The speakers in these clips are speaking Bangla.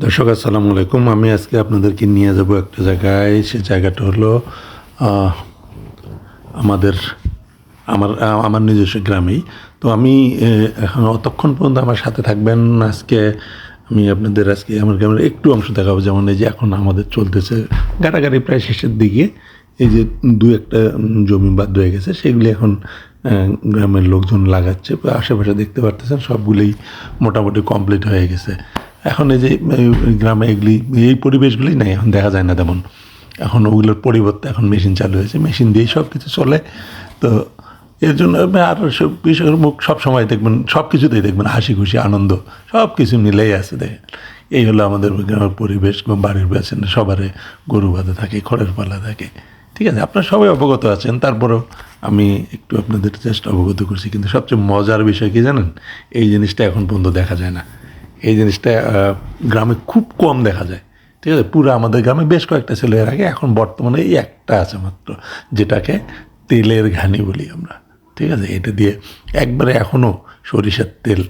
দর্শক, আসসালামু আলাইকুম। আমি আজকে আপনাদেরকে নিয়ে যাব একটা জায়গায়। সে জায়গাটা হলো আমাদের, আমার আমার নিজস্ব গ্রামেই। তো আমি এখন অতক্ষণ পর্যন্ত আমার সাথে থাকবেন। আজকে আমি আপনাদের, আজকে আমার গ্রামের একটু অংশ দেখাবো। যেমন এই যে এখন আমাদের চলতেছে গাড়াগাড়ি প্রায় শেষের দিকে। এই যে দু একটা জমি বাদ রয়ে গেছে। সেগুলি এখন গ্রামের লোকজন লাগাচ্ছে। আশেপাশে দেখতে পারতেছেন, সবগুলোই মোটামুটি কমপ্লিট হয়ে গেছে। এখন এই যে গ্রামে এগুলি, এই পরিবেশগুলি নাই, এখন দেখা যায় না তেমন। এখন ওগুলোর পরিবর্তে এখন মেশিন চালু হয়েছে। মেশিন দিয়েই সব কিছু চলে। তো এর জন্য আর সব কৃষকের মুখ সব সময় দেখবেন সব কিছুতেই দেখবেন হাসি খুশি আনন্দ সব কিছু মিলেই আছে দেখেন। এই হলো আমাদের গ্রামের পরিবেশ, এবং বাড়ির পেছনে সবারে গরু বাঁধা থাকে, খড়ের পালা থাকে। ঠিক আছে, আপনারা সবাই অবগত আছেন, তারপরেও আমি একটু আপনাদের চেষ্টা অবগত করছি, কিন্তু সবচেয়ে মজার বিষয় কি জানেন? এই জিনিসটা এখন পর্যন্ত দেখা যায় না। এই জিনিসটা গ্রামে খুব কম দেখা যায়। ঠিক আছে? পুরো আমাদের গ্রামে বেশ কয়েকটা ছিল আগে, এখন বর্তমানে এই একটা আছে মাত্র, যেটাকে তেলের ঘানি বলি আমরা। ঠিক আছে? এটা দিয়ে একবারে এখনও সরিষার তেল,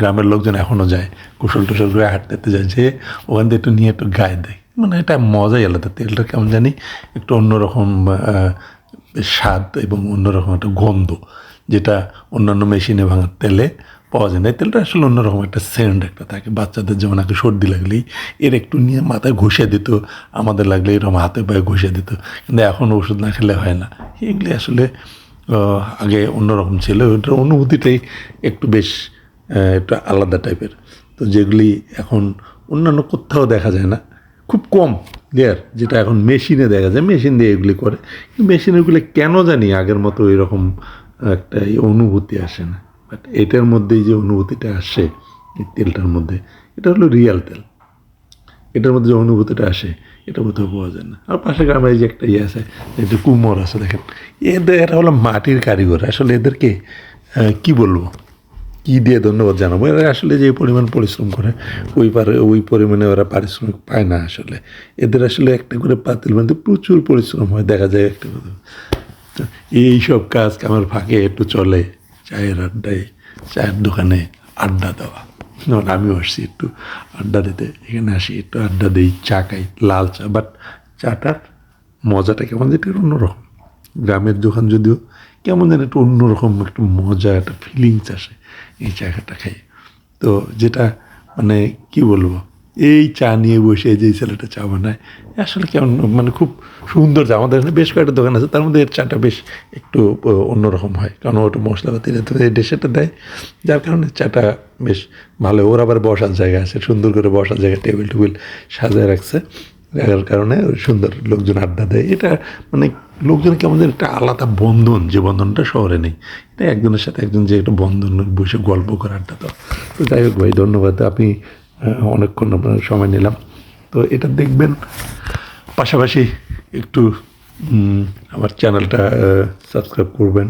গ্রামের লোকজন এখনও যায়, কুশল টুসল করে হাঁটতে হাঁটতে যায়, যে ওখান থেকে একটু নিয়ে একটু গায়ে দেয়। মানে এটা মজাই আলাদা, তেলটা কেমন জানি একটু অন্যরকম স্বাদ এবং অন্যরকম একটা গন্ধ, যেটা অন্যান্য মেশিনে ভাঙার তেলে পাওয়া যায় না। তেলটা আসলে অন্যরকম একটা সেন্ট একটা থাকে। বাচ্চাদের যেমন আগে সর্দি লাগলেই এর একটু নিয়ে মাথায় ঘষে দিত, আমাদের লাগলে এরকম হাতে পায়ে ঘষে দিত। কিন্তু এখন ওষুধ না খেলে হয় না। এগুলি আসলে আগে অন্যরকম ছিল। ওটার অনুভূতিটাই একটু বেশ একটু আলাদা টাইপের তো যেগুলি এখন অন্যান্য কোথাও দেখা যায় না। খুব কম দেয়ার যেটা এখন মেশিনে দেখা যায়। মেশিন দিয়ে এগুলি করে। কিন্তু মেশিনেরগুলি কেন জানি আগের মতো এরকম একটা অনুভূতি আসে না। বাট এটার মধ্যেই যে অনুভূতিটা আসে, এই তেলটার মধ্যে, এটা হলো রিয়াল তেল। এটার মধ্যে যে অনুভূতিটা আসে, এটা কোথাও পাওয়া যায় না। আর পাশে গ্রামে যে একটা ইয়ে আছে একটা কুমোর আছে, দেখেন। এদের এরা হলো মাটির কারিগর। আসলে এদেরকে কি বলব? কি দিয়ে ধন্যবাদ জানাব? এরা আসলে যে পরিমাণ পরিশ্রম করে, ওই পারে, ওই পরিমাণে ওরা পারিশ্রমিক পায় না আসলে। এদের আসলে একটা করে পাতিল বানতে প্রচুর পরিশ্রম হয়, দেখা যায় একটা কথা এই সব কাজ আমার ফাঁকে একটু চলে। চায়ের আড্ডায়, চায়ের দোকানে আড্ডা দেওয়া। যেমন আমিও আসছি একটু আড্ডা দিতে। এখানে আসি, একটু আড্ডা দিই, চা খাই, লাল চা। বাট চাটার মজাটা কেমন যেটা অন্যরকম। গ্রামের দোকান যদিও কেমন যেন একটু অন্যরকম, একটা মজা, একটা ফিলিংস আসে এই জায়গাটা খাই। তো যেটা মানে কি বলব? এই চা নিয়ে বসে যে ছেলেটা চা বানায় আসলে কেমন মানে খুব সুন্দর চা। আমাদের এখানে বেশ কয়েকটা দোকান আছে, তার মধ্যে এর চাটা বেশ একটু অন্যরকম হয়। কারণ ওটা মশলাপাতি ডেসেটা দেয় যার কারণে চাটা বেশ ভালো। ওর আবার বসার জায়গা আছে, সুন্দর করে বসার জায়গা, টেবিল টেবিল সাজায় রাখছে। রাখার কারণে সুন্দর লোকজন আড্ডা দেয়। এটা মানে লোকজন কেমন যেন একটা আলাদা বন্ধন, যে বন্ধনটা শহরে নেই। এটা একজনের সাথে একজন যে একটা বন্ধন বসে গল্প করে আড্ডা তো যাই হোক ভাই, ধন্যবাদ। আপনি অনেকক্ষণ আপনার সময় নিলাম। তো এটা দেখবেন। পাশাপাশি একটু আমার চ্যানেলটা সাবস্ক্রাইব করবেন।